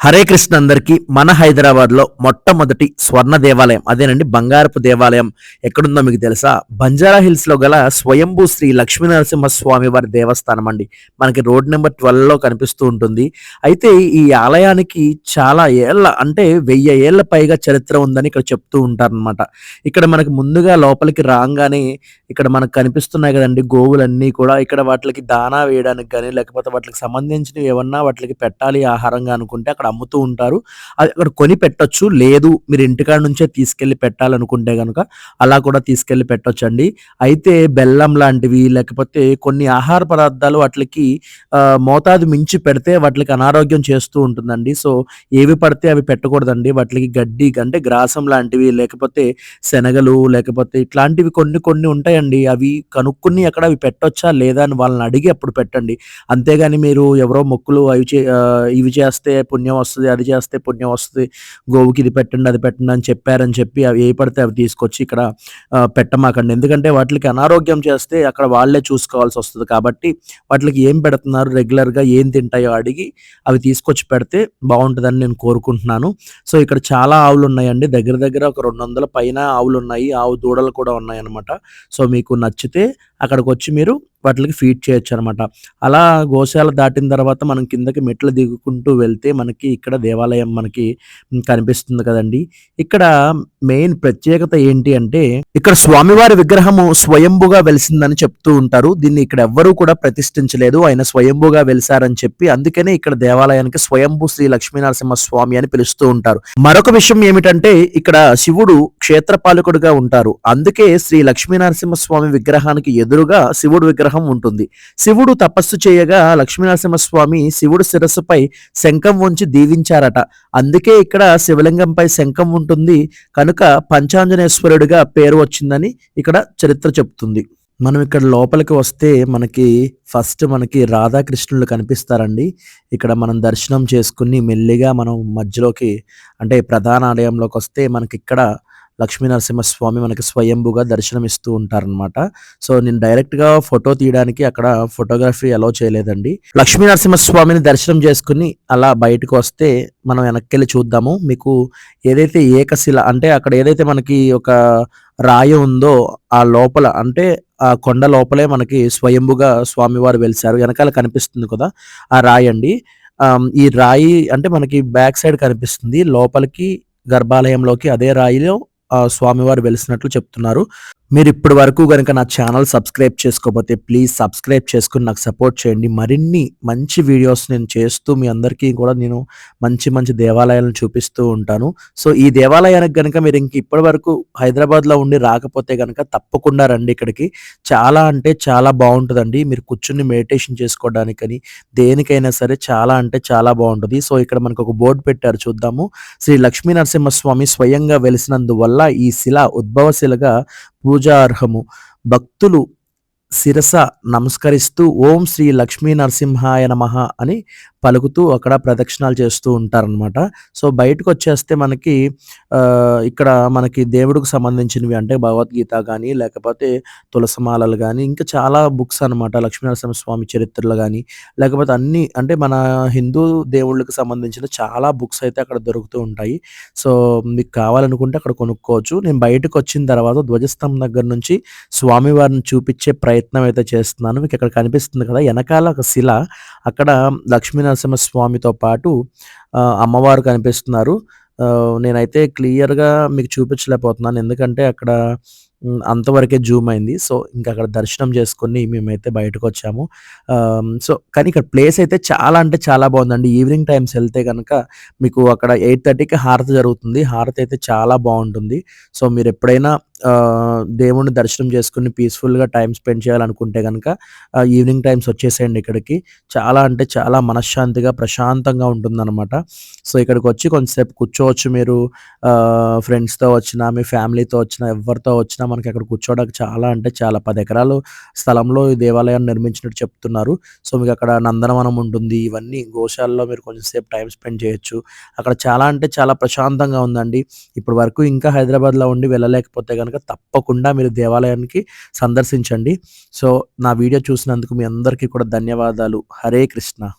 హరే కృష్ణ అందరికి మన హైదరాబాద్లో మొట్టమొదటి స్వర్ణ దేవాలయం అదేనండి బంగారపు దేవాలయం. ఎక్కడుందో మీకు తెలుసా? బంజారా హిల్స్లో గల స్వయంభూ శ్రీ లక్ష్మీనరసింహ స్వామి వారి దేవస్థానం అండి మనకి రోడ్ నెంబర్ ట్వెల్వ్లో కనిపిస్తూ ఉంటుంది. అయితే ఈ ఆలయానికి చాలా ఏళ్ళ అంటే వెయ్యి ఏళ్ళ పైగా చరిత్ర ఉందని ఇక్కడ చెప్తూ ఉంటారనమాట ఇక్కడ మనకి ముందుగా లోపలికి రాగానే ఇక్కడ మనకు కనిపిస్తున్నాయి కదండి గోవులన్నీ కూడా. ఇక్కడ వాటికి దానా వేయడానికి కానీ లేకపోతే వాటికి సంబంధించినవి ఏమన్నా వాటికి పెట్టాలి ఆహారంగా అనుకుంటే అక్కడ అమ్ముతూ ఉంటారు. అది అక్కడ కొని పెట్టొచ్చు. లేదు మీరు ఇంటికాడ నుంచే తీసుకెళ్ళి పెట్టాలనుకుంటే కనుక అలా కూడా తీసుకెళ్ళి పెట్టొచ్చండి. అయితే బెల్లం లాంటివి లేకపోతే కొన్ని ఆహార పదార్థాలు వాటికి మోతాదు మించి పెడితే వాటికి అనారోగ్యం చేస్తూ ఉంటుందండి. సో ఏవి పడితే అవి పెట్టకూడదండి. వాటికి గడ్డి అంటే గ్రాసం లాంటివి లేకపోతే శనగలు లేకపోతే ఇట్లాంటివి కొన్ని కొన్ని ఉంటాయండి. అవి కనుక్కుని అక్కడ అవి పెట్టొచ్చా లేదా అని వాళ్ళని అడిగి అప్పుడు పెట్టండి. అంతేగాని మీరు ఎవరో మొక్కులు అవి చే ఇవి చేస్తే పుణ్యం వస్తుంది అది చేస్తే పుణ్యం వస్తుంది గోవుకి ఇది పెట్టండి అది పెట్టండి అని చెప్పారని చెప్పి అవి ఏ పడితే అవి తీసుకొచ్చి ఇక్కడ పెట్టమాకండి. ఎందుకంటే వాటికి అనారోగ్యం చేస్తే అక్కడ వాళ్ళే చూసుకోవాల్సి వస్తుంది కాబట్టి వాటికి ఏం పెడుతున్నారు రెగ్యులర్గా ఏం తింటాయో అడిగి అవి తీసుకొచ్చి పెడితే బాగుంటుందని నేను కోరుకుంటున్నాను. సో ఇక్కడ చాలా ఆవులు ఉన్నాయండి. దగ్గర దగ్గర ఒక రెండు వందల పైన ఆవులు ఉన్నాయి. ఆవు దూడలు కూడా ఉన్నాయి అనమాట సో మీకు నచ్చితే అక్కడికి వచ్చి మీరు వాటికి ఫీడ్ చేయొచ్చు అనమాట అలా గోశాల దాటిన తర్వాత మనం కిందకి మెట్లు దిగుకుంటూ వెళ్తే మనకి ఇక్కడ దేవాలయం మనకి కనిపిస్తుంది కదండి. ఇక్కడ మెయిన్ ప్రత్యేకత ఏంటి అంటే ఇక్కడ స్వామివారి విగ్రహము స్వయంభుగా వెలిసిందని చెప్తూ ఉంటారు. దీన్ని ఇక్కడ ఎవ్వరూ కూడా ప్రతిష్ఠించలేదు. ఆయన స్వయంభుగా వెలిసారని చెప్పి అందుకనే ఇక్కడ దేవాలయానికి స్వయంభు శ్రీ లక్ష్మీనరసింహ స్వామి అని పిలుస్తూ ఉంటారు. మరొక విషయం ఏమిటంటే ఇక్కడ శివుడు క్షేత్రపాలకుడుగా ఉంటారు. అందుకే శ్రీ లక్ష్మీనరసింహ స్వామి విగ్రహానికి ఎదురుగా శివుడు విగ్రహం ఉంటుంది. శివుడు తపస్సు చేయగా లక్ష్మీనరసింహ స్వామి శివుడు శిరస్సుపై శంఖం ఉంచి దీవించారట. అందుకే ఇక్కడ శివలింగంపై శంఖం ఉంటుంది. కనుక పంచాంజనేశ్వరుడిగా పేరు వచ్చిందని ఇక్కడ చరిత్ర చెప్తుంది. మనం ఇక్కడ లోపలికి వస్తే మనకి ఫస్ట్ మనకి రాధాకృష్ణులు కనిపిస్తారండి. ఇక్కడ మనం దర్శనం చేసుకుని మెల్లిగా మనం మధ్యలోకి అంటే ప్రధాన ఆలయంలోకి వస్తే మనకి ఇక్కడ లక్ష్మీనరసింహస్వామి మనకి స్వయంభుగా దర్శనం ఇస్తూ ఉంటారనమాట సో నేను డైరెక్ట్గా ఫోటో తీయడానికి అక్కడ ఫోటోగ్రఫీ అలో చేయలేదండి. లక్ష్మీనరసింహస్వామిని దర్శనం చేసుకుని అలా బయటకు వస్తే మనం వెనక్కి వెళ్ళి చూద్దాము. మీకు ఏదైతే ఏకశిల అంటే అక్కడ ఏదైతే మనకి ఒక రాయి ఉందో ఆ లోపల అంటే ఆ కొండ లోపలే మనకి స్వయంభుగా స్వామివారు వెలిసారు వెనకాల కనిపిస్తుంది కదా ఆ రాయి అండి. ఈ రాయి అంటే మనకి బ్యాక్ సైడ్ కనిపిస్తుంది. లోపలికి గర్భాలయంలోకి అదే రాయిలో స్వామివారు వెలిసినట్లు చెప్తున్నారు. మీరు ఇప్పటి వరకు కనుక నా ఛానల్ సబ్స్క్రైబ్ చేసుకోకపోతే ప్లీజ్ సబ్స్క్రైబ్ చేసుకుని నాకు సపోర్ట్ చేయండి. మరిన్ని మంచి వీడియోస్ నేను చేస్తూ మీ అందరికీ కూడా నేను మంచి మంచి దేవాలయాలను చూపిస్తూ ఉంటాను. సో ఈ దేవాలయానికి కనుక మీరు ఇంక ఇప్పటి వరకు హైదరాబాద్లో ఉండి రాకపోతే కనుక తప్పకుండా రండి ఇక్కడికి. చాలా అంటే చాలా బాగుంటుందండి. మీరు కూర్చుని మెడిటేషన్ చేసుకోవడానికని దేనికైనా సరే చాలా అంటే చాలా బాగుంటుంది. సో ఇక్కడ మనకు ఒక బోర్డు పెట్టారు చూద్దాము. శ్రీ లక్ష్మీ నరసింహస్వామి స్వయంగా వెలిసినందువల్ల ఈ శిల ఉద్భవశిలగా పూజార్హము. భక్తులు శిరస నమస్కరిస్తూ ఓం శ్రీ లక్ష్మీ నరసింహాయ నమః అని పలుకుతూ అక్కడ ప్రదక్షిణాలు చేస్తూ ఉంటారనమాట సో బయటకు వచ్చేస్తే మనకి ఇక్కడ మనకి దేవుడికి సంబంధించినవి అంటే భగవద్గీత కానీ లేకపోతే తులసమాలలు కానీ ఇంకా చాలా బుక్స్ అనమాట లక్ష్మీనరసింహ స్వామి చరిత్రలు కానీ లేకపోతే అన్ని అంటే మన హిందూ దేవుళ్ళకి సంబంధించిన చాలా బుక్స్ అయితే అక్కడ దొరుకుతూ ఉంటాయి. సో మీకు కావాలనుకుంటే అక్కడ కొనుక్కోవచ్చు. నేను బయటకు వచ్చిన తర్వాత ధ్వజస్తంభం దగ్గర నుంచి స్వామివారిని చూపించే ప్రయత్నం అయితే చేస్తున్నాను. మీకు ఇక్కడ కనిపిస్తుంది కదా వెనకాల ఒక శిల. అక్కడ లక్ష్మీ స్వామితో పాటు అమ్మవారు కనిపిస్తున్నారు. నేనైతే క్లియర్గా మీకు చూపించలేకపోతున్నాను. ఎందుకంటే అక్కడ అంతవరకే జూమ్ అయింది. సో ఇంకా అక్కడ దర్శనం చేసుకొని మేమైతే బయటకు వచ్చాము. సో కానీ ఇక్కడ ప్లేస్ అయితే చాలా అంటే చాలా బాగుందండి. ఈవినింగ్ టైమ్స్ వెళ్తే కనుక మీకు అక్కడ ఎయిట్ థర్టీకి హారతి జరుగుతుంది. హారతి అయితే చాలా బాగుంటుంది. సో మీరు ఎప్పుడైనా దేవుణ్ణి దర్శనం చేసుకుని పీస్ఫుల్గా టైం స్పెండ్ చేయాలనుకుంటే కనుక ఈవినింగ్ టైమ్స్ వచ్చేసేయండి ఇక్కడికి. చాలా అంటే చాలా మనశ్శాంతిగా ప్రశాంతంగా ఉంటుందన్నమాట. సో ఇక్కడికి వచ్చి కొంతసేపు కూర్చోవచ్చు మీరు. ఫ్రెండ్స్తో వచ్చినా మీ ఫ్యామిలీతో వచ్చినా ఎవరితో వచ్చినా మనకి అక్కడ కూర్చోవడానికి చాలా అంటే చాలా పది ఎకరాలు స్థలంలో ఈ దేవాలయాన్ని నిర్మించినట్టు చెప్తున్నారు. సో మీకు అక్కడ నందనవనం ఉంటుంది. ఇవన్నీ గోశాలలో మీరు కొంచెం సేపు టైం స్పెండ్ చేయొచ్చు. అక్కడ చాలా అంటే చాలా ప్రశాంతంగా ఉందండి. ఇప్పటి వరకు ఇంకా హైదరాబాద్లో ఉండి వెళ్ళలేకపోతే కనుక తప్పకుండా మీరు దేవాలయానికి సందర్శించండి. సో నా వీడియో చూసినందుకు మీ అందరికీ కూడా ధన్యవాదాలు. హరే కృష్ణ.